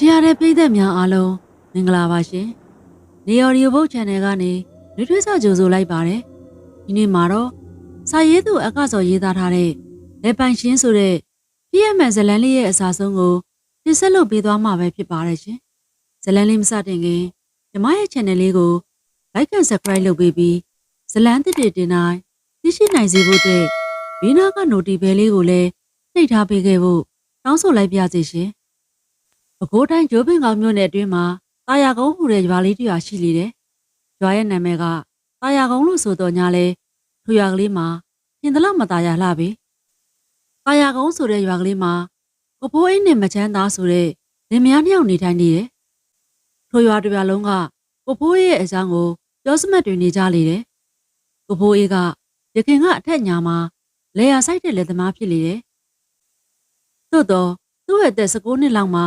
ချစ်ရတဲ့ပြည်သက်များအားလုံးမင်္ဂလာပါရှင်။နေရော်ရီယိုဘုတ် channel ကနေလွှထွေးစာကြိုဆိုလိုက်ပါတယ်။ဒီနေ့မှာတော့စာရေးသူအကစောရေးသားထားတဲ့လက်ပိုင်ရှင်းဆိုတဲ့ပြည့်ရမှန်ဇလန်းလေးရဲ့အစာဆုံးကိုတင်ဆက်လုပ်ပေးသွားမှာပဲဖြစ်ပါတယ်ရှင်။ဇလန်းလေးမစတင်ခင်ညီမရဲ့ channel လေးကို like and subscribe လုပ်ပေးပြီးဇလန်းတစ်တွေတင်တိုင်းသိရှိနိုင်စေဖို့အတွက်ဘေးနားက notification လေးကိုလည်းနှိပ်ထားပေးခဲ့ဖို့တောင်းဆိုလိုက်ပါစေရှင်။ ပဲခူးတိုင်းကျိုးပင်ကောင်မြို့နယ်အတွင်းမှာတာယာကုန်းဟူတဲ့ရွာလေးတစ်ရွာရှိလေတယ်။ရွာရဲ့နာမည်ကတာယာကုန်းလို့ဆိုတော့ညာလဲထိုရွာကလေးမှာရှင်တလောက်မတာယာလှပြီ။တာယာကုန်းဆိုတဲ့ရွာကလေးမှာကိုဖိုးအိမ်နဲ့မချမ်းသားဆိုတဲ့လင်မယားနှစ်ယောက်နေထိုင်နေတယ်။ထိုရွာတစ်ရွာလုံးကကိုဖိုးရဲ့အကြောင်းကိုပြောစမှတ်တွေနေကြလေတယ်။ကိုဖိုးအေးကရခင်ကအထက်ညာမှာလေယာဆိုင်တဲ့လက်သမားဖြစ်လေတယ်။သို့တော့သူ့ရဲ့အသက်16နှစ်လောက်မှာ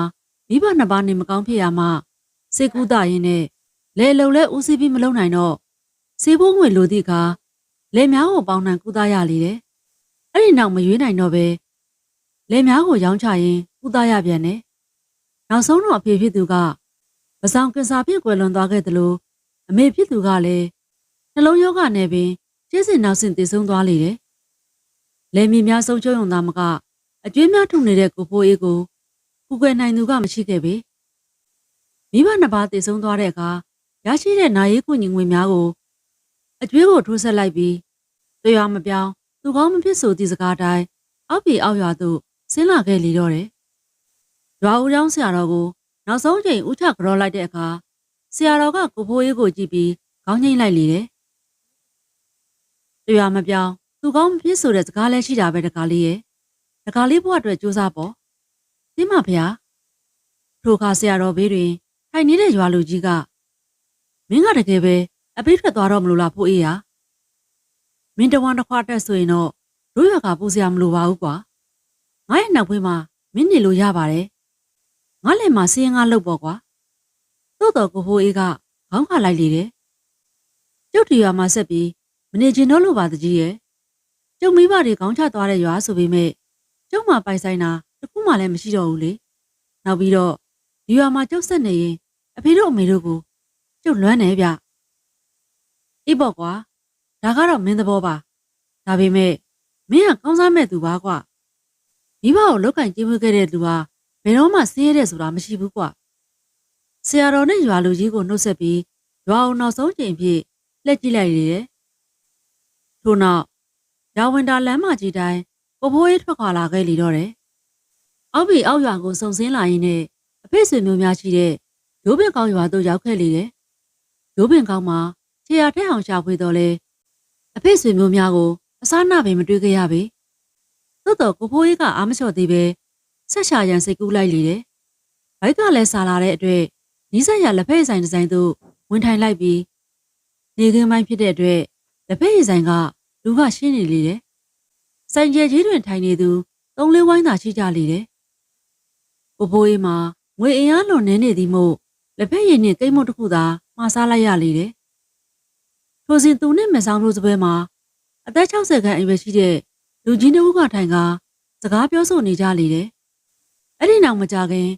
မိဘနှစ်ပါးနေမကောင်းဖြစ်ရမှစေကူတာရင်နဲ့လေလုံလဲဦးစီးပြီးမလုံနိုင်တော့စေဖို့ငွေလိုသည့်အခါလေများကိုပေါင်နှံကူတာရလေတယ်။အဲ့ဒီနောက်မရွေးနိုင်တော့ပဲလေများကိုရောင်းချရင်ကူတာရပြန်တယ်။နောက်ဆုံးတော့အဖေဖြစ်သူကပစောင်ကင်ဆာဖြစ်ကွယ်လွန်သွားခဲ့တယ်လို့အမေဖြစ်သူကလည်းနှလုံးရောဂါနဲ့ပင်ကျင်းစင်နောက်ဆင်တည်ဆုံးသွားလေတယ်။လေမီများဆုံးချုံုံသားမကအကျွေးများထုံနေတဲ့ကိုဖိုးအေးကို ကူကွယ်နိုင်သူကမရှိခဲ့ပေမိဘနှစ်ပါးတည်ဆုံးသွားတဲ့အခါရရှိတဲ့နာရေးကူညီငွေများကိုအကျွေးကိုထိုးဆက်လိုက်ပြီးတရားမပြောင်းသူကောင်းမဖြစ်ဆိုသည့်စကားတိုင်းအောက်ပြည်အောက်ရွာသို့ဆင်းလာခဲ့လေတော့တယ်။ရွာဦးကျောင်းဆရာတော်ကိုနောက်ဆုံးချိန်ဥချကြောလိုက်တဲ့အခါဆရာတော်ကကိုဖိုးရေးကိုကြည့်ပြီးခေါင်းငိမ့်လိုက်လေတယ်။တရားမပြောင်းသူကောင်းမဖြစ်ဆိုတဲ့စကားလည်းရှိတာပဲတကားလေးရဲ့။တကားလေးဘဝအတွက်စူးစမ်းပေါ့။ သိမဖေဟာထိုခါဆရာတော်ဘေးတွင်ထိုင်နေတဲ့ရွာလူကြီးကမင်းကတကယ်ပဲအပိထွက်သွားတော့မလို့လားဖို့အေးဟာမင်းတဝမ်းတစ်ခွားတက်ဆိုရင်တော့တို့ရွာကပူစရာမလိုပါဘူးကွာငါရဲ့နောက်ဖေးမှာမင်းနေလို့ရပါတယ်ငါလည်းမစင်းငါလှုပ်ပေါ့ကွာသို့တော်ကိုဖိုးအေးကခေါင်းခါလိုက်လေတယ်ကျုပ်တီရွာမှာဆက်ပြီးမနေချင်တော့လို့ပါတကြီးရဲ့ကျုပ်မိဘတွေခေါင်းချသွားတဲ့ရွာဆိုပေမဲ့ကျုပ်မှပိုင်ဆိုင်တာ တခုမှလည်းမရှိတော့ဘူးလေနောက်ပြီးတော့ဒီရွာမှာကျုပ်ဆက်နေရင်အဖေတို့အမေတို့ကိုကျုပ်လွမ်းနေဗျအေးပေါ့ကွာဒါကတော့မင်းသဘောပါဒါပေမဲ့မင်းကကောင်းစားမဲ့သူပါကွာမိဘကိုလောက်ကင်ကြည့်မွေးခဲ့တဲ့သူဟာဘယ်တော့မှဆင်းရဲတဲ့ဆိုတာမရှိဘူးကွာဆရာတော်နဲ့ရွာလူကြီးကိုနှုတ်ဆက်ပြီးရွာအောင်နောက်ဆုံးချိန်ဖြစ်လှည့်ကြည့်လိုက်လေတယ်ထို့နောက်ရာဝင်တာလမ်းမကြီးတိုင်းကိုဖိုးရေးထွက်ခွာလာခဲ့လေတော့တယ် အောက်ပြည်အောက်ရွာကိုစုံစင်းလာရင်းနဲ့အဖေဆွေမျိုးများရှိတဲ့ရိုးပင်ကောင်းရွာသို့ရောက်ခဲ့လေတယ်။ရိုးပင်ကောင်းမှာခြေရထက်အောင်ရှာဖွေတော့လေအဖေဆွေမျိုးများကိုအစားနာပင်မတွေ့ခဲ့ရပေ။သို့တော့ကိုဖိုးကြီးကအာမလျှော့သေးပဲဆက်ရှာရန်စိတ်ကူးလိုက်လေတယ်။ဘိုက်ကလည်းဆာလာတဲ့အတွက်နီးစပ်ရလက်ဖက်ဆိုင်ဒီဇိုင်းသို့ဝင်ထိုင်လိုက်ပြီးနေခင်းပိုင်းဖြစ်တဲ့အတွက်လက်ဖက်ရည်ဆိုင်ကလူကရှင်းနေလေတယ်။ဆိုင်ကျဲကြီးတွင်ထိုင်နေသူသုံးလေးဝိုင်းသာရှိကြလေတယ်။ ကိုဖိုးအေးမှာငွေအင်အားလွန်နေနေသည်မို့လက်ဖက်ရည်နှင့်ကိတ်မုတ်တစ်ခုသာမှားစားလိုက်ရလေတယ်။ထိုစဉ်သူနှင့်မဆောင်တို့စပွဲမှာအသက်60ခန့်အရွယ်ရှိတဲ့လူကြီးတစ်ဦးကထိုင်ကစကားပြောဆိုနေကြလေတယ်။အဲ့ဒီနောက်မကြခင်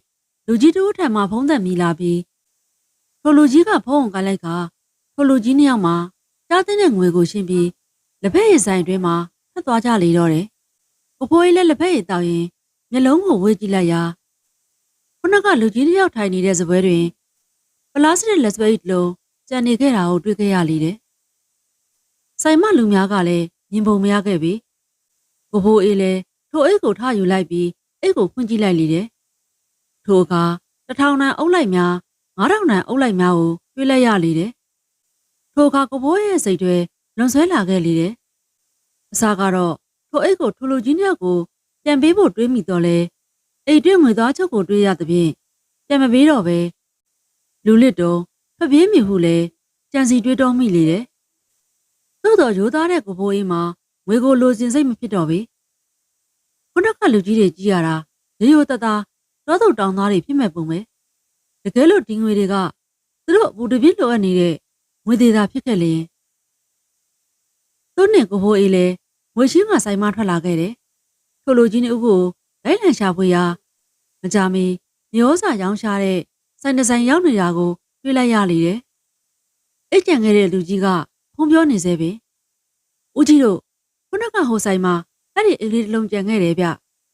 လူကြီးတစ်ဦးထံမှဖုံးသက်မိလာပြီးထိုလူကြီးကဖုံးကိုင်လိုက်ကထိုလူကြီးနှစ်ယောက်မှာကြားတဲ့ငွေကိုရှင်းပြီးလက်ဖက်ရည်ဆိုင်အတွင်းမှာထွက်သွားကြလေတော့တယ်။ကိုဖိုးအေးလည်းလက်ဖက်ရည်တောက်ရင်မျက်လုံးကိုဝေးကြည့်လိုက်ရာ ခုနကလူကြီးတစ်ယောက်ထိုင်နေတဲ့စပွဲတွင်ပလတ်စတစ်လက်စပိတ်လုံးကျန်နေခဲ့တာကိုတွေ့ခဲ့ရလေတယ်။ဆိုင်မလူများကလည်းမြင်ပုံမရခဲ့ပြီ။ကိုဘိုးအေးလည်းထိုအိတ်ကိုထယူလိုက်ပြီးအိတ်ကိုဖွင့်ကြည့်လိုက်လေတယ်။ထိုအခါတထောင်တန်အုပ်လိုက်များငါးထောင်တန်အုပ်လိုက်များကိုတွေ့လိုက်ရလေတယ်။ထိုအခါကိုဘိုးရဲ့စိတ်တွေလွန်ဆွဲလာခဲ့လေတယ်။အစားကတော့ထိုအိတ်ကိုထိုလူကြီးနှစ်ယောက်ကိုပြန်ပေးဖို့တွေးမိတော့လဲ အိတ်တွင်းငွေသားချုပ်ကိုတွေးရသဖြင့်ပြန်မပေးတော့ပဲလူလစ်တုံဖပြေးမိဟုလဲကြံစီတွေးတော်မိလေတယ်။သို့တော်ရိုးသားတဲ့ကိုဖိုးအေးမှာငွေကိုလိုချင်စိတ်မဖြစ်တော့ပေ။ခုနကလူကြီးတွေကြီးရတာရေရိုတသားသောတုတ်တောင်သားတွေဖြစ်မဲ့ပုံပဲ။တကယ်လို့ဒီငွေတွေကသူတို့အပူတပြည့်လိုအပ်နေတဲ့ငွေသေးတာဖြစ်ခဲ့လေရင်သူနဲ့ကိုဖိုးအေးလဲငွေရှင်းကဆိုင်မထွက်လာခဲ့တယ်။ထိုလူကြီးနှစ်ဦးကို လိုက်လံရှာဖွေရာမကြမီမျိုးစာရောင်းရှာတဲ့ဆိုင်တစ်ဆိုင်ရောက်နေတာကိုတွေ့လိုက်ရလေတယ်။အိတ်ကြံခဲ့တဲ့လူကြီးကဖုံးပြောနေစေပဲ။ဦးကြီးတို့ခုနကဟိုဆိုင်မှာအဲ့ဒီအလေးတစ်လုံးကြံခဲ့တယ်ဗျ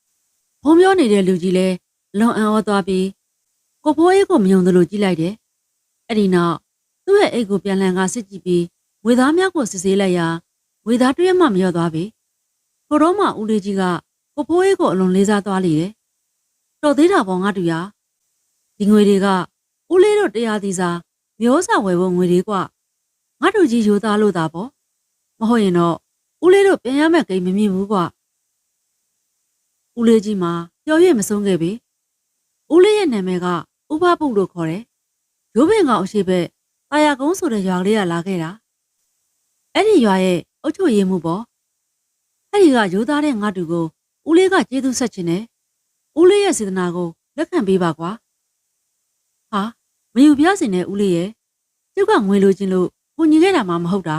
။ဖုံးပြောနေတဲ့လူကြီးလည်းလွန်အံ့ဩသွားပြီးကိုဖိုးအေးကိုမယုံသလိုကြည့်လိုက်တယ်။အဲ့ဒီနောက်သူ့ရဲ့အိတ်ကိုပြန်လည်ကစစ်ကြည့်ပြီးငွေသားများကိုစစ်ဆေးလိုက်ရာငွေသားတစ်ရက်မှမလျော့သွားပြီ။ကိုတော့မှဦးလေးကြီးက ကိုဖိုးအေးကိုအလွန်လေးစားသွားလေတယ်။တော်သေးတာပေါ့ငါတူရ။ဒီငွေတွေကဦးလေးတို့တရားသီးစားမျိုးစာဝယ်ဖို့ငွေတွေကငါတို့ကြီးယူသားလို့တာပေါ့။မဟုတ်ရင်တော့ဦးလေးတို့ပြန်ရမယ့်ကိန်းမမြင်ဘူးကွာ။ဦးလေးကြီးမှာပျော်ရွှင်မဆုံးခဲ့ပြီ။ဦးလေးရဲ့နာမည်ကဥပပုလို့ခေါ်တယ်။ရိုးပင်ကောင်အရှိဘက်တာယာကုန်းဆိုတဲ့ရွာကလေးကလာခဲ့တာ။အဲ့ဒီရွာရဲ့အုတ်ချုပ်ရည်မှုပေါ့။အဲ့ဒီကရိုးသားတဲ့ငါတူကို ဦးလေးကကျေးဇူးဆက်ခြင်းနဲ့ဦးလေးရဲ့စေတနာကိုလက်ခံပေးပါကွာ။ဟာမယူပြစင်တဲ့ဦးလေးရဲ့ကျုပ်ကငွေလိုချင်လို့ကိုညီခဲ့တာမှမဟုတ်တာ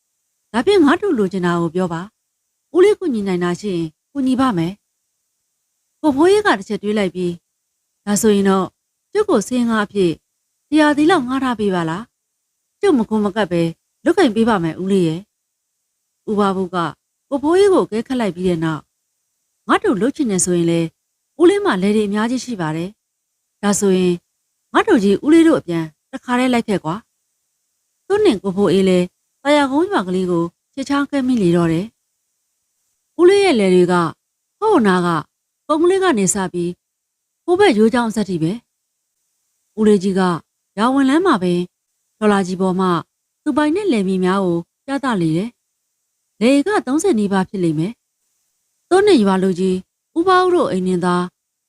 ။ဒါဖြင့်ငါတူလိုချင်တာကိုပြောပါ။ဦးလေးကိုညီနိုင်တာရှိရင်ကိုညီပါမယ်။ကိုဖိုးကြီးကတစ်ချက်တွေးလိုက်ပြီးဒါဆိုရင်တော့ကျုပ်ကိုစင်းကားအဖြစ်တရားသီလောက်ငှားထားပေးပါလား။ကျုပ်မကုန်းမကပ်ပဲလုတ်ကင်ပေးပါမယ်ဦးလေးရဲ့။ဥပါဘုကကိုဖိုးကြီးကိုကဲခတ်လိုက်ပြီးတဲ့နောက် ငါတို့လုတ်ချင်နေဆိုရင်လေဦးလေးမှလဲတွေအများကြီးရှိပါတယ်။ဒါဆိုရင်ငါတို့ကြီးဦးလေးတို့အပြန်တစ်ခါတည်းလိုက်ခဲ့ကွာ။သူ့နဲ့ကိုဖိုးအေးလဲတရားကုန်းရွာကလေးကိုချစ်ချောင်းကဲမိလေတော့တယ်။ဦးလေးရဲ့လဲတွေကဟောနာကပုံကလေးကနေစပြီးဟိုဘက်ရိုးချောင်းအဆက်ထိပဲ။ဦးလေးကြီးကရာဝင်လန်းမှာပဲဒေါ်လာကြီးပေါ်မှာသူပိုင်နဲ့လယ်မြေများကိုပြသလေတယ်။လေက30နီးပါးဖြစ်လိမ့်မယ်။ သူ့နဲ့ရွာလူကြီးဥပအောင်တို့အိမ်နင်းသား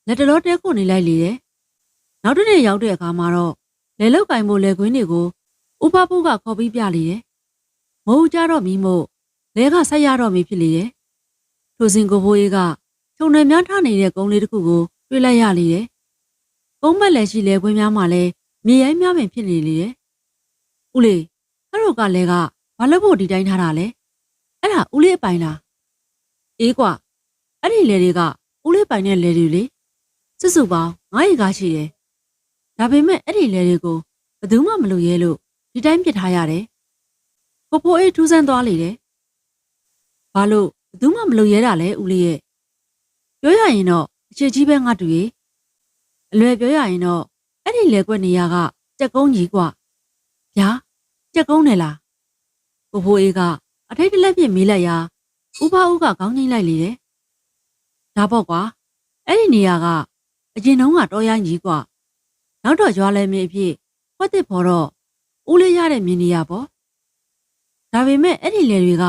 လက်တလောတဲခုနေလိုက်လေတယ်။နောက်တစ်နေ့ရောက်တဲ့အခါမှာတော့လေလောက်ကင်ဖို့လေကွင်းတွေကိုဥပပုကခေါ်ပြီးပြလေတယ်။မိုးကြတော့မီးမို့လေကဆက်ရတော့မီးဖြစ်လေတယ်။ထိုစဉ်ကိုဘိုးကြီးကခြုံနယ်များထားနေတဲ့ကုန်းလေးတစ်ခုကိုတွေ့လိုက်ရလေတယ်။ကုန်းမက်လည်းရှိလေကွင်းများမှာလည်းမြေရိုင်းများပင်ဖြစ်နေလေတယ်။ဦးလေးအဲ့တို့ကလည်းကဘာလို့ဖို့ဒီတိုင်းထားတာလဲ။အဲ့ဒါဦးလေးအပိုင်လား။အေးကွာ အဲ့ဒီလေတွေကဦးလေးပိုင်တဲ့လေတွေလေ။စစ်စုပေါင်း9ရေကားရှိတယ်။ဒါပေမဲ့အဲ့ဒီလေတွေကိုဘယ်သူမှမလုပ်ရဲလို့ဒီတိုင်းပြစ်ထားရတယ်။ကိုဖိုးအေးထူးဆန်းသွားလေတယ်။ဘာလို့ဘယ်သူမှမလုပ်ရဲတာလဲဦးလေးရဲ့။ပြောရရင်တော့အချစ်ကြီးပဲငါတူရေ။အလွယ်ပြောရရင်တော့အဲ့ဒီလေကွက်နေရကကြက်ကုန်းကြီးกว่า။ဗျာကြက်ကုန်းတယ်လား။ကိုဖိုးအေးကအထိတ်တလက်ပြစ်မေးလိုက်ရာဥပဦးကခေါင်းငိမ့်လိုက်လေတယ်။ ဒါပေါ့ကွာအဲ့ဒီနေရာကအရင်တုန်းကတော်ရိုင်းကြီးကွာနောက်တော့ရွာလဲမင်းအဖြစ်ဖွက်သစ်ဖို့တော့ဦးလေးရတဲ့မြင်နေရပေါ့ဒါပေမဲ့အဲ့ဒီလယ်တွေက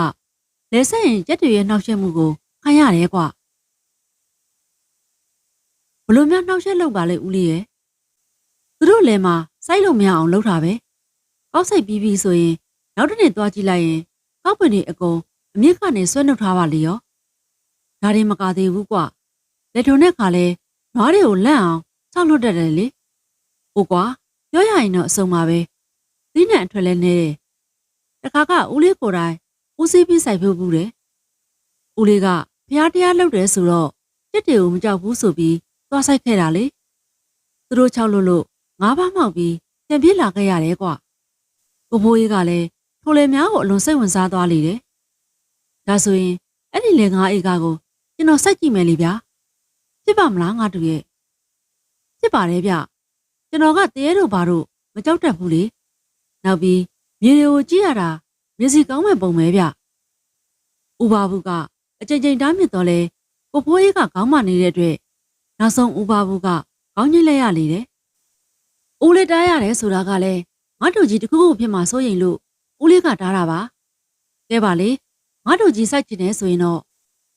လဲဆက်ရင်ကြက်တွေရဲ့နှောက်ယှက်မှုကိုခံရတယ်ကွာဘလို့များနှောက်ယှက်လောက်ပါလဲဦးလေးရဲ့သူတို့လည်းမှာစိုက်လို့မရအောင်လုပ်တာပဲကောက်စိုက်ပြီးပြီဆိုရင်နောက်တစ်နေ့သွားကြည့်လိုက်ရင်ကောက်ပင်တွေအကုန်အမြင့်ကနေဆွဲနှုတ်ထားပါလေရော ဒါတွေမကသေးဘူးကွာ။လက်ထုံနဲ့ခါလဲနွားတွေကိုလန့်အောင်ဆောက်လွတ်တတ်တယ်လေ။ဟုတ်ကွာပြောရရင်တော့အဆုံးပါပဲ။သီးနှံအထွက်လဲနေတယ်။တခါကဦးလေးကိုယ်တိုင်ဦးစီးပြီးစိုက်ဖို့ဘူးတယ်။ဦးလေးကဖျားတရားလုပ်တယ်ဆိုတော့ကြက်တွေကိုမကြောက်ဘူးဆိုပြီးသွားဆိုင်ခဲ့တာလေ။သူတို့ချောက်လို့လို့ငါးပါးမှောက်ပြီးပြန်ပြေးလာခဲ့ရတယ်ကွာ။ကိုဖိုးကြီးကလည်းထိုလေများကိုအလွန်စိတ်ဝင်စားသွားလေတယ်။ဒါဆိုရင်အဲ့ဒီလေငါးဧကကို ကျွန်တော်စိုက်ကြည့်မယ်လေဗျာ။ဖြစ်ပါမလားငါတူရဲ့။ဖြစ်ပါတယ်ဗျ။ကျွန်တော်ကတရေတို့ဘာတို့မကြောက်တတ်ဘူးလေ။နောက်ပြီးမြေတွေကိုကြည့်ရတာမျက်စိကောင်းမဲ့ပုံပဲဗျ။ဥပါဘူးကအကြိမ်ကြိမ်တားမြစ်တော့လေကိုဖိုးကြီးကခေါင်းမနေတဲ့အတွက်နောက်ဆုံးဥပါဘူးကခေါင်းညှိလိုက်ရလေတယ်။ဦးလေးတားရတယ်ဆိုတာကလည်းငါတို့ကြီးတစ်ခုခုဖြစ်မှစိုးရိမ်လို့ဦးလေးကတားတာပါ။ကဲပါလေငါတို့ကြီးစိုက်ချင်တယ်ဆိုရင်တော့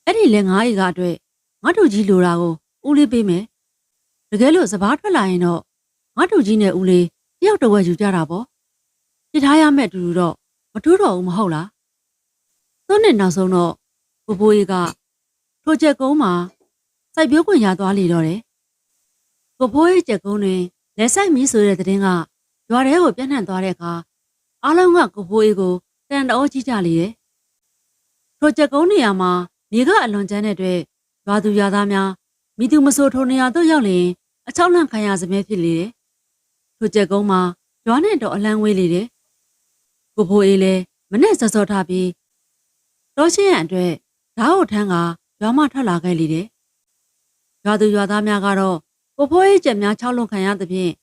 အဲ့ဒီလေငါးဧကအတွက်ငါတို့ကြီးလိုတာကိုဦးလေးပေးမယ်။တကယ်လို့စပားထွက်လာရင်တော့ငါတို့ကြီးနဲ့ဦးလေးတယောက်တစ်ဝက်ယူကြတာပေါ့။ပြထားရမယ့်အတူတူတော့မထူးတော့ဘူးမဟုတ်လား။သူနဲ့နောက်ဆုံးတော့ဘိုးဘိုးကြီးကထိုချက်ကုန်းမှာစိုက်ပျိုးခွင့်ရသွားလေတော့တယ်။ကိုဖိုးရဲ့ချက်ကုန်းတွင်လက်ဆိုင်မီးဆိုတဲ့တဲ့င်းကရွာထဲကိုပြန့်နှံ့သွားတဲ့အခါအားလုံးကကိုဖိုးအေးကိုတန်တော်ကြီးကြလေတယ်။ထိုချက်ကုန်းနေရာမှာ မြေကအလွန်ကျန်းတဲ့အတွက်ရွာသူရွာသားများမိသူမဆိုထိုနေရာတို့ရောက်ရင်အချောက်လန့်ခံရစမြဲဖြစ်လေတယ်ထိုကြက်ကုန်းမှာရွာနဲ့တော့အလန်းဝေးလေတယ်ကိုဖိုးအေးလည်းမနဲ့စောစောထားပြီးတော်ရှင်းရန်အတွက်ဓာတ်ဟုတ်ထန်းကရွာမထွက်လာခဲ့လေတယ်ရွာသူရွာသားများကတော့ကိုဖိုးအေးကြက်များချောက်လွန်ခံရသဖြင့်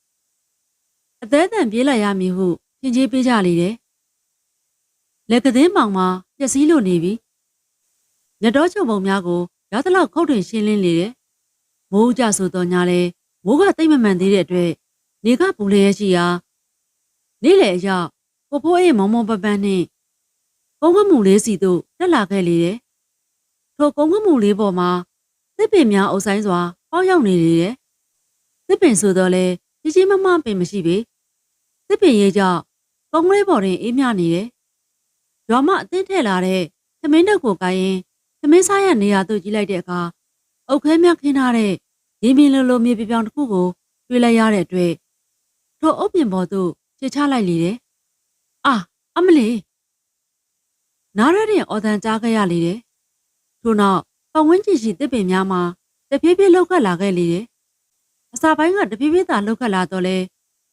အသေးအံပြေးလိုက်ရမည်ဟုထင်ကြီးပေးကြလေတယ်လက်ကသင်းပေါင်မှာပျက်စီးလို့နေပြီ ညတော်ချုံပုံများကိုရသလောက်ခုတ်ထွင်ရှင်းလင်းလေတယ်မိုးကြဆိုတော့ညာလဲမိုးကတိတ်မမှန်သေးတဲ့အတွက်နေကပူလျက်ရှိရာနေ့လေအရောက်ကိုဖိုးအေးမောင်မောင်ပပန်းနှင့်ကုန်းကမှုလေးစီတို့တက်လာခဲ့လေတယ်ထိုကုန်းကမှုလေးပေါ်မှာသစ်ပင်များအုပ်ဆိုင်စွာပေါက်ရောက်နေလေတယ်သစ်ပင်ဆိုတော့လဲကြီးကြီးမမပင်မရှိပေသစ်ပင်ရဲ့ကြောင့်ကုန်းကလေးပေါ်တွင်အေးမြနေတယ်ရွာမအသင်းထည့်လာတဲ့သမင်းတက်ကိုကိုင်းရင် သမင်းစားရနေရာသို့ကြီးလိုက်တဲ့အခါအုတ်ခဲမြခင်းထားတဲ့ရင်းပင်လိုလိုမြေပြပြောင်တစ်ခုကိုတွေ့လိုက်ရတဲ့အတွက်ထိုအုတ်ပင်ပေါ်သို့ချစ်ချလိုက်လေတယ်။အာအမလီနားရတဲ့အော်တန်ကြားခဲ့ရလေတယ်။ထို့နောက်ပတ်ဝန်းကျင်ရှိတစ်ပင်များမှာတဖြည်းဖြည်းလောက်ခတ်လာခဲ့လေတယ်။အစာပိုင်းကတဖြည်းဖြည်းသာလောက်ခတ်လာတော့လဲ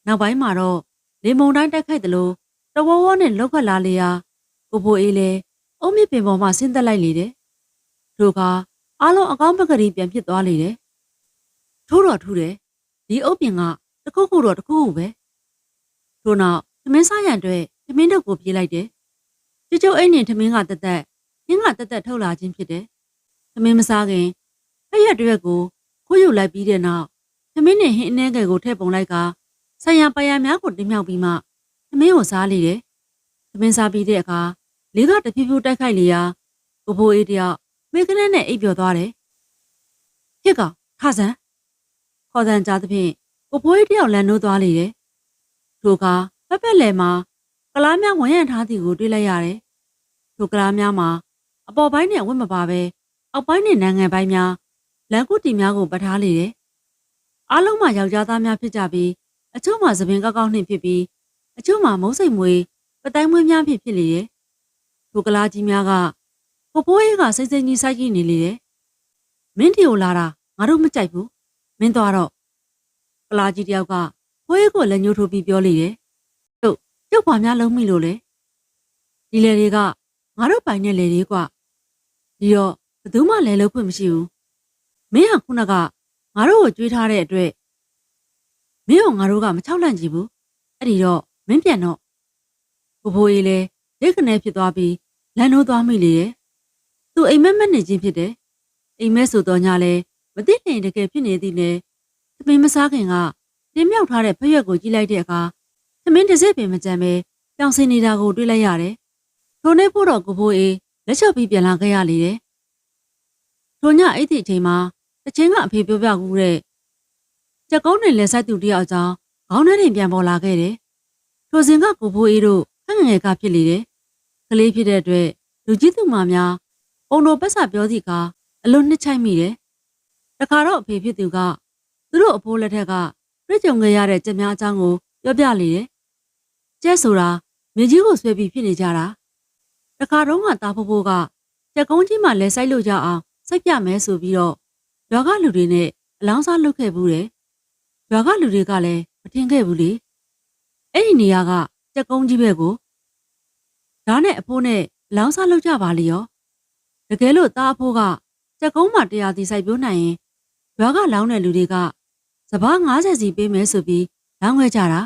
နောက်ပိုင်းမှာတော့လေမုန်တိုင်းတိုက်ခိုက်တယ်လို့တဝဝနဲ့လောက်ခတ်လာလေရာကိုဖိုအေးလဲအုံးမြပင်ပေါ်မှာဆင်းသက်လိုက်လေတယ်။ ထို့ကအားလုံးအကောင်းပကတိပြန်ဖြစ်သွားလေတယ်။ထိုးတော့ထူးတယ်။ဒီအုပ်ပင်ကတခုခုတော့တခုခုပဲ။ထို့နောက်သမင်းစားရန်အတွက်သမင်းတုပ်ကိုပြေးလိုက်တယ်။ကျကျုပ်အိတ်နဲ့သမင်းကတက်တက်ရင်းကတက်တက်ထုတ်လာခြင်းဖြစ်တယ်။သမင်းမစားခင်ဖက်ရက်တွေကိုခိုးယူလိုက်ပြီးတဲ့နောက်သမင်းနဲ့ဟင်းအနှဲငယ်ကိုထည့်ပုံလိုက်ကဆိုင်ရပယံများကိုတင်မြောက်ပြီးမှသမင်းကိုစားလေတယ်။သမင်းစားပြီးတဲ့အခါလေးကတဖြည်းဖြည်းတိုက်ခိုက်လေရာကိုဖိုးအေးတယောက် မိကလေးနဲ့အိပ်ပျော်သွားတယ်။ဟစ်ကောင်ခါစံခေါ်စံကြားသဖြင့်ကိုဖိုးအေးတယောက်လန်နိုးသွားလေတယ်။ထိုကပက်ပက်လယ်မှာကလားများဝင်ရထားသည်ကိုတွေ့လိုက်ရတယ်။ထိုကလားများမှာအပေါ်ပိုင်းနဲ့ဝတ်မပါပဲအောက်ပိုင်းနဲ့နိုင်ငံပိုင်းများလန်ကုတီများကိုပတ်ထားလေတယ်။အားလုံးမှာယောက်ျားသားများဖြစ်ကြပြီးအချို့မှာသပင်ကောက်ကောက်နှင့်ဖြစ်ပြီးအချို့မှာမုံစိတ်မွေးပတိုင်းမွေးများဖြစ်ဖြစ်လေတယ်။ထိုကလားကြီးများက ကိုဖိုးရေးကစိတ်စိတ်ကြီးစိုက်ကြည့်နေလေတယ်။မင်းတီကိုလာတာငါတို့မကြိုက်ဘူး။မင်းသွားတော့ကလားကြီးတယောက်ကဖိုးရေးကိုလက်ညှိုးထိုးပြီးပြောလေတယ်။တို့ကျုပ်ဘာများလုံးမိလို့လဲ။ဒီလေတွေကငါတို့ပိုင်တဲ့လေတွေကွ။ဒီတော့ဘယ်သူမှလဲလို့ခွင့်မရှိဘူး။မင်းဟာခုနကငါတို့ကိုကြွေးထားတဲ့အတွက်မင်းကငါတို့ကမချောက်လန့်ကြည့်ဘူး။အဲ့ဒီတော့မင်းပြန်တော့ကိုဖိုးရေးလဲလက်ကနေဖြစ်သွားပြီးလန်နိုးသွားမိလေတယ်။ သူအိမ်မက်မက်နေခြင်းဖြစ်တယ်။အိမ်မက်ဆိုတော့ညလဲမသိရင်တကယ်ဖြစ်နေသည်နဲ့သမင်းမစားခင်ကတင်းမြောက်ထားတဲ့ဖရွက်ကိုကြည့်လိုက်တဲ့အခါသမင်းတစ်စက်ပင်မကြမ်းပဲပြောင်စင်နေတာကိုတွေ့လိုက်ရတယ်။ထိုနေ့ဖို့တော့ကိုဖိုးအေးလက်ချော့ပြီးပြန်လာခဲ့ရလေတယ်။ထိုညအဲ့ဒီအချိန်မှာတချင်းကအဖေပြောပြကူတဲ့ချက်ကုန်းနဲ့လက်ဆက်သူတယောက်အကြောင်းခေါင်းထဲတင်ပြန်ပေါ်လာခဲ့တယ်။ထိုစဉ်ကကိုဖိုးအေးတို့ခက်ငယ်ကဖြစ်လေတယ်။ကလေးဖြစ်တဲ့အတွက်လူကြီးသူမများ ပုံတော်ပတ်စာပြောစီကအလွန်နှစ်ချိုက်မိတယ်။တခါတော့အဖေဖြစ်သူကသူတို့အဖိုးလက်ထက်ကပြည့်ကြုံခဲ့ရတဲ့ကြက်များအကြောင်းကိုပြောပြလေတယ်။ကျက်ဆိုတာမြေကြီးကိုဆွဲပြီးဖြစ်နေကြတာ။တခါတော့ကတာဖိုးဖိုးကကြက်ကုန်းကြီးမှလဲဆိုင်လို့ကြအောင်စိတ်ပြမယ်ဆိုပြီးတော့ရွာကလူတွေနဲ့အလောင်းစားလုပ်ခဲ့ဘူးတယ်။ရွာကလူတွေကလည်းမထင်ခဲ့ဘူးလေ။အဲ့ဒီနေရာကကြက်ကုန်းကြီးပဲကိုဒါနဲ့အဖိုးနဲ့အလောင်းစားလုပ်ကြပါလေရော။ တကယ်လို့တာအဖိုးကကြက်ကုန်းမှာတရားစီစိုက်ပြိုးနိုင်ရင်ရွာကလောင်းတဲ့လူတွေကစပား90စီပေးမယ်ဆိုပြီးလောင်းခဲ့ကြတာ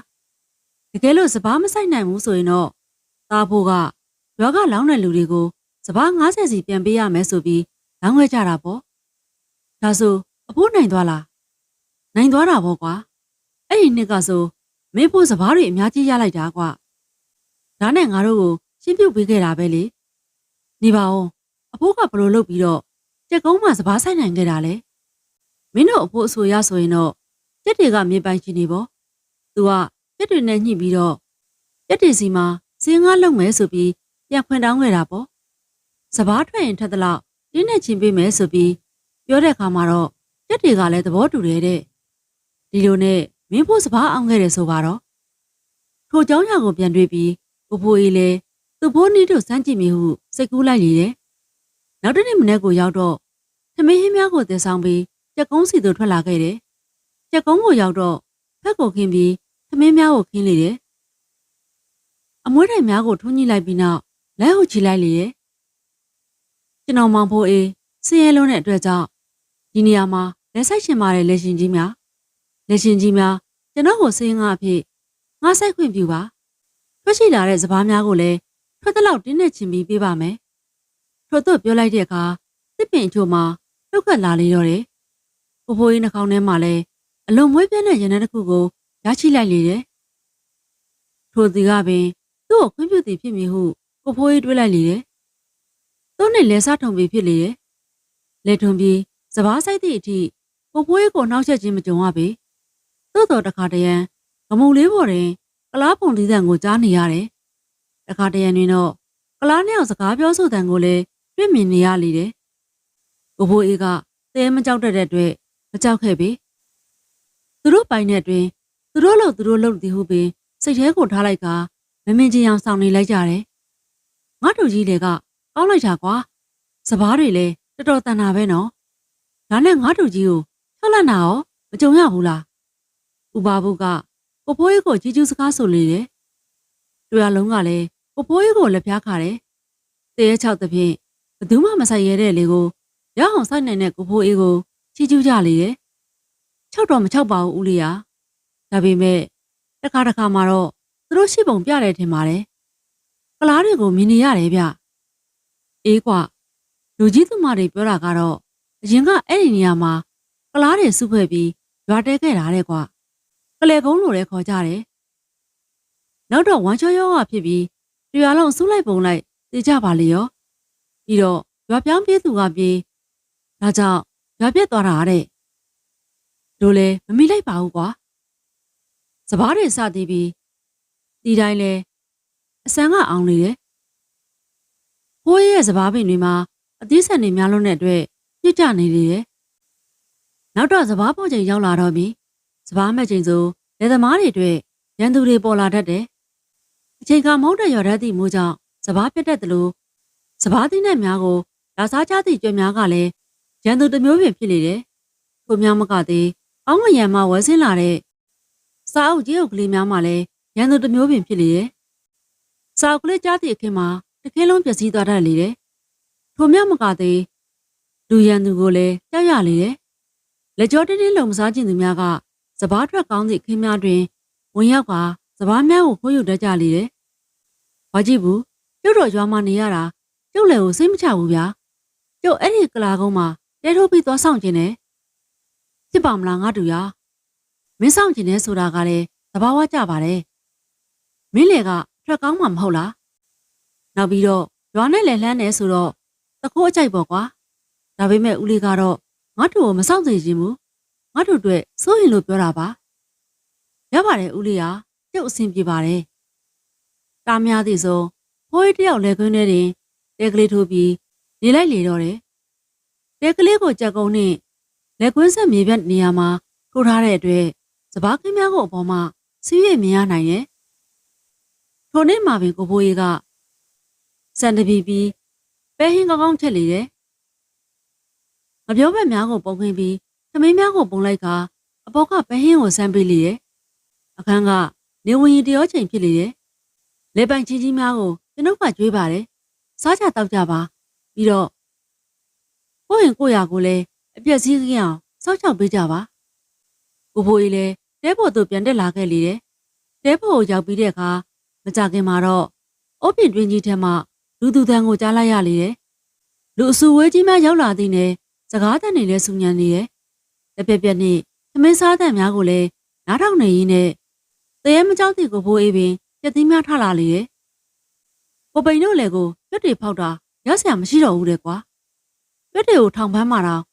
တကယ်လို့စပားမဆိုင်နိုင်ဘူးဆိုရင်တော့သားဖို့ကရွာကလောင်းတဲ့လူတွေကိုစပား90စီပြန်ပေးရမယ်ဆိုပြီးလောင်းခဲ့ကြတာပေါ့ဒါဆိုအဖိုးနိုင်သွားလားနိုင်သွားတာပေါ့ကွာအဲ့ဒီနှစ်ကဆိုမင်းဖို့စပားတွေအများကြီးရလိုက်တာကွာဒါနဲ့ငါတို့ကိုရှင်းပြပေးခဲ့တာပဲလေနေပါဦး အဖိုးကဘလို့လုပ်ပြီးတော့ကြက်ကုန်းမှာစပားဆိုင်နိုင်ခဲ့တာလေမင်းတို့အဖိုးအဆိုရဆိုရင်တော့ကြက်တွေကမြေပိုင်ရှင်နေပေါ့။ तू ကကြက်တွေနဲ့ညှိပြီးတော့ကြက်တွေစီမှာစင်းငါလုံမယ်ဆိုပြီးပြန်ခွင်တောင်းခဲ့တာပေါ့။စပားထွက်ရင်ထက်သလောက်တင်းနဲ့ချင်းပေးမယ်ဆိုပြီးပြောတဲ့အခါမှာတော့ကြက်တွေကလည်းသဘောတူတယ်တဲ့။ဒီလိုနဲ့မင်းဖို့စပားအောင်ခဲ့တယ်ဆိုပါတော့။ထိုเจ้าညာကိုပြန်တွေ့ပြီးကိုဖိုးအေးလည်းသူ့ဘိုးနီးတို့စမ်းကြည့်မိဟုစိတ်ကူးလိုက်လေတယ်။ နောက်တစ်နေ့မနေ့ကိုရောက်တော့သမင်းဟင်းများကိုတည်ဆောင်ပြီးကြက်ကုန်းစီတို့ထွက်လာခဲ့တယ်ကြက်ကုန်းကိုရောက်တော့ဖက်ကိုခင်းပြီးသမင်းများကိုခင်းလေတယ်အမွှေးတိုင်များကိုထွန်းညှိလိုက်ပြီးနောက်လက်ဟုတ်ချီလိုက်လေတယ်ကျွန်တော်မောင်ဖိုးအေးစင်းရဲလုံးတဲ့အတွက်ကြောင့်ဒီနေရာမှာလက်ဆိုင်ရှင်မာတဲ့လက်ရှင်ကြီးများလက်ရှင်ကြီးများကျွန်တော်ကိုစင်းငါအဖြစ်ငါဆိုင်ခွင့်ပြုပါထွက်ရှိလာတဲ့စပားများကိုလည်းထွက်တဲ့လောက်တင်းနဲ့ချင်ပြီးပေးပါမယ် ထို့သို့ပြောလိုက်တဲ့အခါတစ်ပင်အချို့မှာပြုတ်ခတ်လာလေတော့တယ်ဖိုးဖိုးကြီးနှာခေါင်းထဲမှာလည်းအလွန်မွေးပြင်းတဲ့ရနံတစ်ခုကိုရချိလိုက်လေတယ်ထိုသူကပင်သူ့ကိုခွင့်ပြုသည်ဖြစ်မည်ဟုကိုဖိုးကြီးတွေးလိုက်လေတယ်သူ့နဲ့လဲစားထုံပြီးဖြစ်လေတယ်လဲထုံပြီးစပားဆိုင်သည့်အထိကိုဖိုးကြီးကိုနှောက်ယှက်ခြင်းမကြုံရပေသို့တော်တခါတရံငမုံလေးပေါ်တွင်ကလားပုံသီးတန်ကိုကြားနေရတယ်တခါတရံတွင်တော့ကလားနှစ်ယောက်စကားပြောဆိုတန်ကိုလည်း တွေ့မြင်နေရလေတယ်ကိုဖိုးအေးကသဲမကြောက်တတ်တဲ့အတွက်မကြောက်ခဲ့ပေသူတို့ပိုင်တဲ့အတွင်းသူတို့လို့သူတို့လို့ဒီဟုပင်စိတ်ထဲကိုထားလိုက်ကမမင်းချင်းအောင်ဆောင်နေလိုက်ကြတယ်ငါတို့ကြီးတွေကကောင်းလိုက်တာကွာစပားတွေလည်းတော်တော်တန်တာပဲနော်ဒါနဲ့ငါတို့ကြီးကိုထောက်လက်နာရောမကြုံရဘူးလားဥပါဘုကကိုဖိုးကြီးကိုကြီးကျူးစကားဆိုလေတယ်တွေ့ရလုံးကလည်းကိုဖိုးကြီးကိုလက်ပြားခါတယ်တရေချောက်သဖြင့် ဘယ်သူမှမဆိုင်ရတဲ့လေကိုရအောင်စိုက်နိုင်တဲ့ကိုဖိုးအေးကိုချီးကျူးကြလေတယ်ချောက်တော့မချောက်ပါဘူးဦးလေးယာဒါပေမဲ့တစ်ခါတစ်ခါမှာတော့သူတို့ရှိပုံပြတယ်ထင်ပါတယ်ကလားတွေကိုမြင်နေရတယ်ဗျအေးကွာလူကြီးသူမတွေပြောတာကတော့အရင်ကအဲ့ဒီနေရာမှာကလားတွေစုဖွဲ့ပြီးရွာတဲခဲ့တာတဲ့ကွာကလေကုန်းလိုလည်းခေါ်ကြတယ်နောက်တော့ဝမ်ချောယောကဖြစ်ပြီးတရားလုံးစုလိုက်ပုံလိုက်သိကြပါလေရော ပြီးတော့ရွာပြောင်းပြေးသူကပြေးဒါကြောင့်ရွာပြက်သွားတာတဲ့တို့လည်းမမိလိုက်ပါဘူးကွာစပားတွေစသည်ပြီးဒီတိုင်းလဲအစမ်းကအောင်နေတယ်ဟိုးရဲ့စပားပင်တွေမှာအသီးဆန်တွေများလုံးတဲ့အတွက်ညှစ်ကြနေလေတယ်နောက်တော့စပားပေါ်ချိန်ရောက်လာတော့ပြီစပားမဲ့ချိန်ဆိုလက်သမားတွေအတွက်ရန်သူတွေပေါ်လာတတ်တယ်အချိန်ကမဟုတ်တဲ့ရွာတတ်သည့်မိုးကြောင့်စပားပြတ်တတ်တယ်လို့ စပားသီးနဲ့များကိုလာစားကြသည့်ကြွယ်များကလည်းရန်သူတစ်မျိုးပင်ဖြစ်နေတယ်ထိုများမကသေးအောင်းငရံမှာဝဲဆင်းလာတဲ့စာအုပ်ကြီးအုပ်ကလေးများမှလည်းရန်သူတစ်မျိုးပင်ဖြစ်လေတယ်စာအုပ်ကလေးကြားသည့်အခင်းမှာတစ်ခင်းလုံးပျက်စီးသွားတတ်လေတယ်ထိုများမကသေးလူရန်သူကိုလည်းကြောက်ရလေတယ်လက်ကြောတင်းတင်းလုံမစားခြင်းသူများကစပားထွက်ကောင်းသည့်အခင်းများတွင်ဝင်ရောက်ကစပားများကိုခိုးယူတတ်ကြလေတယ်ဘာကြည့်ဘူးကျုပ်တော်ရွာမှာနေရတာ ကျုပ်လည်းကိုစိတ်မချဘူးဗျာကျုပ်အဲ့ဒီကလာကုန်းမှာတဲထုတ်ပြီးသွားဆောင်ခြင်းနဲ့ဖြစ်ပါမလားငါတူရမင်းဆောင်ခြင်းနဲ့ဆိုတာကလည်းသဘာဝကျပါတယ်မင်းလေကထွက်ကောင်းမှာမဟုတ်လားနောက်ပြီးတော့ရွာနဲ့လည်းလှမ်းနေဆိုတော့တခိုးအကြိုက်ပေါ့ကွာဒါပေမဲ့ဦးလေးကတော့ငါတို့ကိုမဆောင်စေခြင်းဘူးငါတို့အတွက်စိုးရင်လို့ပြောတာပါရပါတယ်ဦးလေးဟာကျုပ်အဆင်ပြေပါတယ်တားများသည်ဆိုဟိုးတယောက်လက်ခွင်းထဲတင် တဲကလေးထိုးပြီးနေလိုက်လေတော့တယ်တဲကလေးကိုကြက်ကုန်းနဲ့လက်ကွင်းဆက်မြေပြတ်နေရာမှာထိုးထားတဲ့အတွက်စပားခင်းများကိုအပေါ်မှာစီးရမြင်ရနိုင်တယ်။ထိုနေ့မှာပင်ကိုဘိုးကြီးကစံတပီပြီးပဲဟင်းကောင်းကောင်းထက်လေတယ်။ငပြောဘက်များကိုပုံခင်းပြီးသမင်းများကိုပုံလိုက်ကအပေါ်ကပဲဟင်းကိုစမ်းပေးလေတယ်။အခန်းကနေဝင်ရီတရောချိန်ဖြစ်လေတယ်။လေပိုင်ချင်းကြီးများကိုကျွန်ုပ်ကကြွေးပါတယ်။ စားကြတောက်ကြပါပြီးတော့ကိုယ့်ရင်ကိုယ့်ရာကိုလည်းအပြက်စည်းကင်းအောင်စောက်ချောက်ပေးကြပါကိုဖိုးကြီးလည်းတဲဖို့သူပြန်တက်လာခဲ့လေတယ်တဲဖို့ကိုရောက်ပြီးတဲ့အခါမကြခင်မှာတော့အုတ်ပင်တွင်းကြီးထဲမှာလူသူတန်းကိုကြားလိုက်ရလေတယ်လူအဆူဝဲကြီးများရောက်လာသည်နဲ့စကားတန်တွေလည်းဆူညံနေတယ်တပြက်ပြက်နဲ့သမင်းစားတဲ့များကိုလည်းနားထောင်နေရင်းနဲ့တရေမကြောက်တဲ့ကိုဖိုးအေးပင်ပြက်သီးများထလာလေတယ် ကိုပိန်တို့လည်းကိုပြက်တွေဖောက်တာရဆရာမရှိတော့ဘူးတဲ့ကွာပြက်တွေကိုထောင်ပန်းမာတော့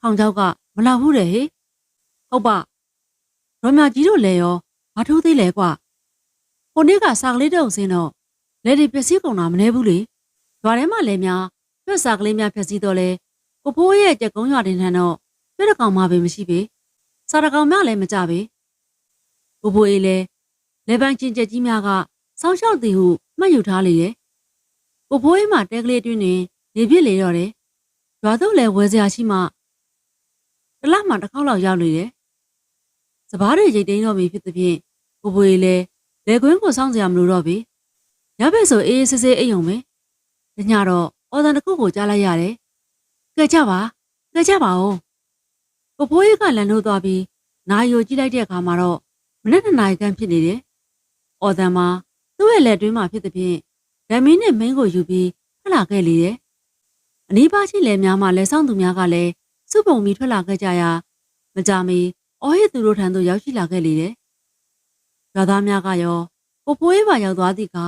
ထောင်ချောက်ကမလောက်ဘူးတဲ့ဟေ့ဟုတ်ပါရောမြကြီးတို့လည်းရောဘာထိုးသေးလဲကွာဟိုနေ့ကစာကလေးတုံစင်းတော့လက်တွေပျက်စီးကုန်တာမနှဲဘူးလေရွာထဲမှာလည်းများပြက်စာကလေးများဖြက်စီးတော့လဲကိုဖိုးရဲ့ကြက်ကုန်းရွာတင်ထန်တော့ပြက်တကောင်မှပဲမရှိပေစာတကောင်မှလည်းမကြပေကိုဖိုးအေးလည်းလေပန်းချင်းကြက်ကြီးများကစောင်းလျှောက်သည်ဟုမှတ်ယူထားလေတယ် ကိုဖိုးအေးမှတဲကလေးတွင်းနေနေပြစ်လေတော့တယ်ရွာသို့လည်းဝယ်စရာရှိမှတစ်လမှတစ်ခေါက်လောက်ရောက်နေတယ်စပားတွေရိတ်သိမ်းတော့ပြီဖြစ်သဖြင့်ကိုပွေလည်းလေကွင်းကိုစောင့်စရာမလိုတော့ပြီ။ညဘက်ဆိုအေးအေးဆေးဆေးအိပ်ုံပဲ။ညတော့အော်တန်တစ်ခုကိုကြားလိုက်ရတယ်။ကဲကြပါကဲကြပါဦး။ကိုဖိုးကြီးကလန်လို့သွားပြီးနာယိုကြည့်လိုက်တဲ့အခါမှာတော့မနေ့ကနာရီခန့်ဖြစ်နေတယ်။အော်တန်မှာသူ့ရဲ့လက်တွင်းမှာဖြစ်သဖြင့် ဓမင်းနဲ့မင်းကိုယူပြီးထွက်လာခဲ့လေတယ်။အနီးပါးရှိလယ်များမှာလက်ဆောင်သူများကလည်းစုပုံပြီးထွက်လာခဲ့ကြရာမကြမီအော်ဟစ်သူတို့ထံသို့ရောက်ရှိလာခဲ့လေတယ်။ရွာသားများကရောကိုဖိုးရေးပါရောက်သွားသည့်အခါ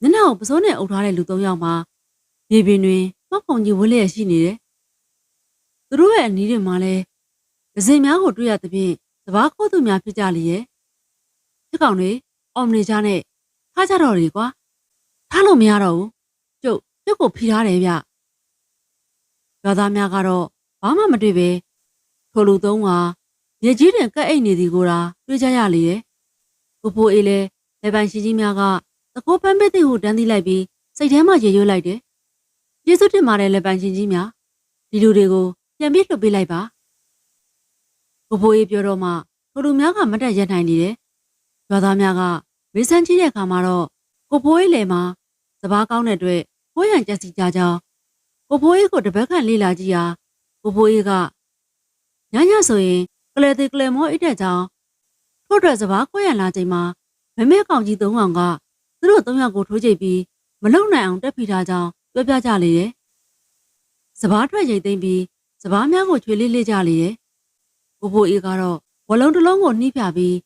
မျက်နှာကိုပစိုးနဲ့အုပ်ထားတဲ့လူသုံးယောက်မှာမြေပြင်တွင်မောက်ခုံကြီးဝှက်လျက်ရှိနေတယ်။သူတို့ရဲ့အနီးတွေမှာလည်းဒဇင်များကိုတွေ့ရသဖြင့်စဘာခိုးသူများဖြစ်ကြလေရဲ့။ဒီကောင်တွေအော်မနေကြနဲ့ထားကြတော့လေကွာ။ ထားလို့မရတော့ဘူး။ကျုပ်ကျုပ်ကိုဖိထားတယ်ဗျ။ရွာသားများကတော့ဘာမှမတွေ့ပဲထိုလူသုံးကမြေကြီးတွင်ကပ်အိတ်နေသည်ကိုသာတွေ့ကြရလေရဲ့။ကိုဖိုးအေးလည်းလေပိုင်ရှိကြီးများကသကိုးပန်းပစ်တဲ့ဟိုတန်းသီးလိုက်ပြီးစိတ်ထဲမှာရေရွတ်လိုက်တယ်။ကျေးဇူးတင်ပါတယ်လေပိုင်ရှင်ကြီးများဒီလူတွေကိုပြန်ပြီးလွှတ်ပေးလိုက်ပါ။ကိုဖိုးအေးပြောတော့မှထိုလူများကမတ်တက်ရက်နိုင်နေတယ်။ရွာသားများကမေးဆန်းကြည့်တဲ့အခါမှာတော့ကိုဖိုးအေးလည်းမှာ စပားကောင်းတဲ့အတွက်ဖိုးရံကြက်စီကြကြောင်းကိုဖိုးအေးကိုတပတ်ခန့်လေးလာကြည့်ရာကိုဖိုးအေးကညညဆိုရင်ကလေတေကလေမောအိတ်တဲ့ကြောင်းထို့အတွက်စပားခွဲရန်လာချိန်မှာမမဲကောင်ကြီးသုံးကောင်ကသူတို့သုံးယောက်ကိုထိုးကြိတ်ပြီးမလုံနိုင်အောင်တက်ဖိထားကြောင်းပြောပြကြလေတယ်။စပားထွက်ရိတ်သိမ့်ပြီးစပားများကိုချွေလေးလေးကြလေတယ်။ကိုဖိုးအေးကတော့ဝလုံးတစ်လုံးကိုနှီးပြပြီး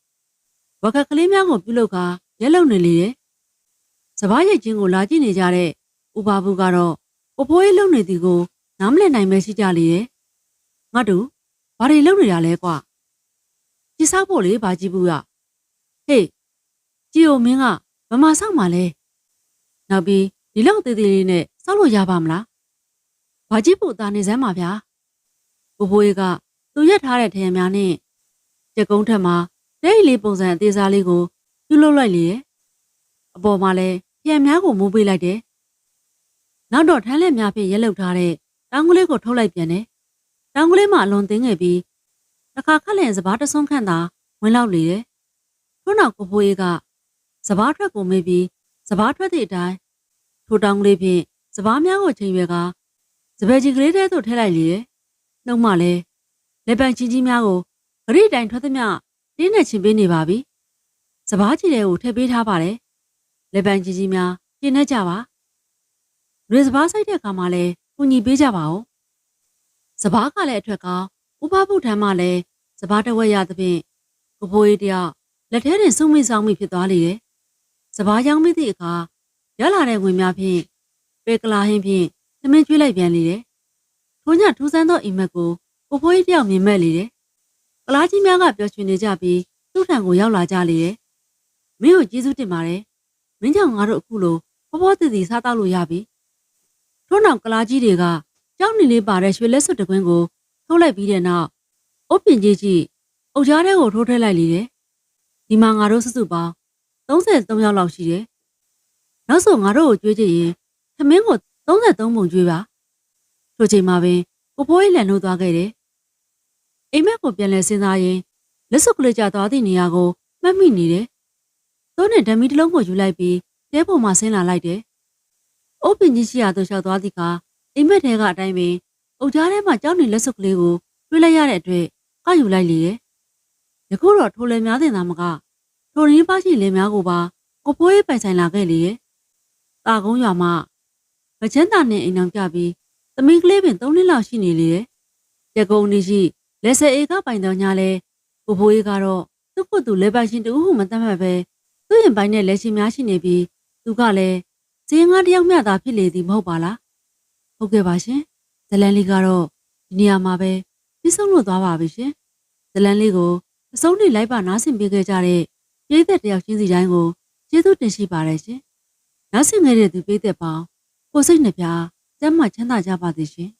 ဝက်ကကလေးများကိုပြုတ်လုကရက်လုံနေလေတယ်။ စပားရိတ်ချင်းကိုလာကြည့်နေကြတဲ့ဥပါဘူးကတော့ကိုဖိုးအေးလုံနေသည်ကိုနားမလည်နိုင်ပဲရှိကြလေတယ်။ငါတို့ဘာတွေလုပ်နေတာလဲကွာကြည်စားဖို့လေဘာကြည့်ဘူးရဟေးကြည်အိုမင်းကမမဆောက်မှလဲနောက်ပြီးဒီလောက်သေးသေးလေးနဲ့စောက်လို့ရပါမလားဘာကြည့်ဖို့တာနေစမ်းပါဗျာဘိုးဘိုးကြီးကသူရက်ထားတဲ့ထရံများနဲ့ကြက်ကုန်းထက်မှာတဲ့လေးပုံစံအသေးစားလေးကိုပြုတ်လုလိုက်လေရဲ့အပေါ်မှာလဲ ထရံများကိုမိုးပေးလိုက်တယ်နောက်တော့ထမ်းလက်များဖြင့်ရက်လုထားတဲ့တောင်းကလေးကိုထုတ်လိုက်ပြန်တယ်တောင်ကလေးမှအလွန်သိငယ်ပြီးတစ်ခါခက်လင်စပားတဆွန်းခန့်သာဝင်လောက်လေတယ်။ထို့နောက်ကိုဖိုးအေးကစပားထွက်ကိုမေးပြီးစပားထွက်သည့်အတိုင်းထိုတောင်ကလေးဖြင့်စပားများကိုချိန်ရွယ်ကစပယ်ကြီးကလေးတဲသို့ထည့်လိုက်လေတယ်။နှုတ်မှလည်းလက်ပံချင်းကြီးများကိုဂရိတိုင်ထွက်သမျှတင်းနဲ့ချင်းပေးနေပါပြီ။စပားကြီးတွေကိုထည့်ပေးထားပါတယ်။ လက်ပံချင်းကြီးများကျင်းနေကြပါ။ရေစပားဆိုင်တဲ့အခါမှာလည်းကုညီပေးကြပါဦး။စပားကလည်းအထက်ကောင်းဥပပုထမ်းမှလည်းစပားတဝက်ရသဖြင့်ကိုဖိုးကြီးတယောက်လက်ထဲတွင်စုံမိဆောင်မိဖြစ်သွားလေတယ်။စပားရောင်းမိသည့်အခါရလာတဲ့ဝင်များဖြင့်ပေကလာဟင်းဖြင့်သမင်းကျွေးလိုက်ပြန်လေတယ်။ထိုညထူးဆန်းသောအိမ်မက်ကိုကိုဖိုးကြီးတယောက်မြင်မဲ့လေတယ်။ကလားကြီးများကပျော်ရွှင်နေကြပြီးသူ့ထံကိုရောက်လာကြလေတယ်။မင်းကိုကျေးဇူးတင်ပါတယ်။ မင်းကြောင့်ငါတို့အခုလိုဖောဖောတည်တည်စားတော့လို့ရပြီ။ထို့နောက်ကလားကြီးတွေကကြောက်နေလေးပါတဲ့ရွှေလက်စွပ်တကွင်းကိုထိုးလိုက်ပြီးတဲ့နောက်အုပ်ပင်ကြီးကြီးအုတ်ကြားထဲကိုထိုးထည့်လိုက်လေတယ်။ဒီမှာငါတို့စုစုပေါင်း33ယောက်လောက်ရှိတယ်။နောက်ဆိုငါတို့ကိုကြွေးကြည့်ရင်သမင်းကို33ပုံကြွေးပါ။ထိုချိန်မှာပင်ကိုဖိုးကြီးလန်လို့သွားခဲ့တယ်။အိမ်မက်ကိုပြန်လဲစဉ်းစားရင်လက်စွပ်ကလေးကျသွားသည့်နေရာကိုမှတ်မိနေတယ်။ သုံးနဲ့ဓမီတစ်လုံးကိုယူလိုက်ပြီးတဲပေါ်မှာဆင်းလာလိုက်တယ်။အုပ်ပင်ကြီးရှိရာသို့လျှောက်သွားသည့်ကအိမ်မက်ထဲကအတိုင်းပင်အုတ်ကြားထဲမှာကြောက်နေလက်စုပ်ကလေးကိုတွေးလိုက်ရတဲ့အတွက်ကောက်ယူလိုက်လေတယ်။ယခုတော့ထိုလယ်များတင်သားမကထိုရင်းပါရှိလယ်များကိုပါကိုဖိုးရေးပိုင်ဆိုင်လာခဲ့လေရဲ့။တာကုန်းရွာမှာမချမ်းသာနဲ့အိမ်အောင်ပြပြီးသမီးကလေးပင်၃နှစ်လောက်ရှိနေလေရဲ့။ရကုန်းနေရှိလက်ဆယ်အေကပိုင်တော်ညာလဲကိုဖိုးရေးကတော့သူ့ကိုယ်သူလက်ပိုင်ရှင်တူဟုမတတ်မှတ်ပဲ သူ့ရင်ပိုင်နဲ့လက်ရှင်များရှိနေပြီးသူကလည်းဈေးငါးတယောက်မျှသာဖြစ်လေသည်မဟုတ်ပါလား။ဟုတ်ကဲ့ပါရှင်။ဇလန်လေးကတော့ဒီနေရာမှာပဲပြီးဆုံးလို့သွားပါပြီရှင်။ဇလန်လေးကိုအစုံနေလိုက်ပါနားဆင်ပေးခဲ့ကြတဲ့ပြည်သက်တယောက်ချင်းစီတိုင်းကိုကျေးဇူးတင်ရှိပါတယ်ရှင်။နားဆင်ခဲ့တဲ့သူပြည်သက်ပေါင်းကိုစိတ်နှပြကျမ်းမှချမ်းသာကြပါစေရှင်။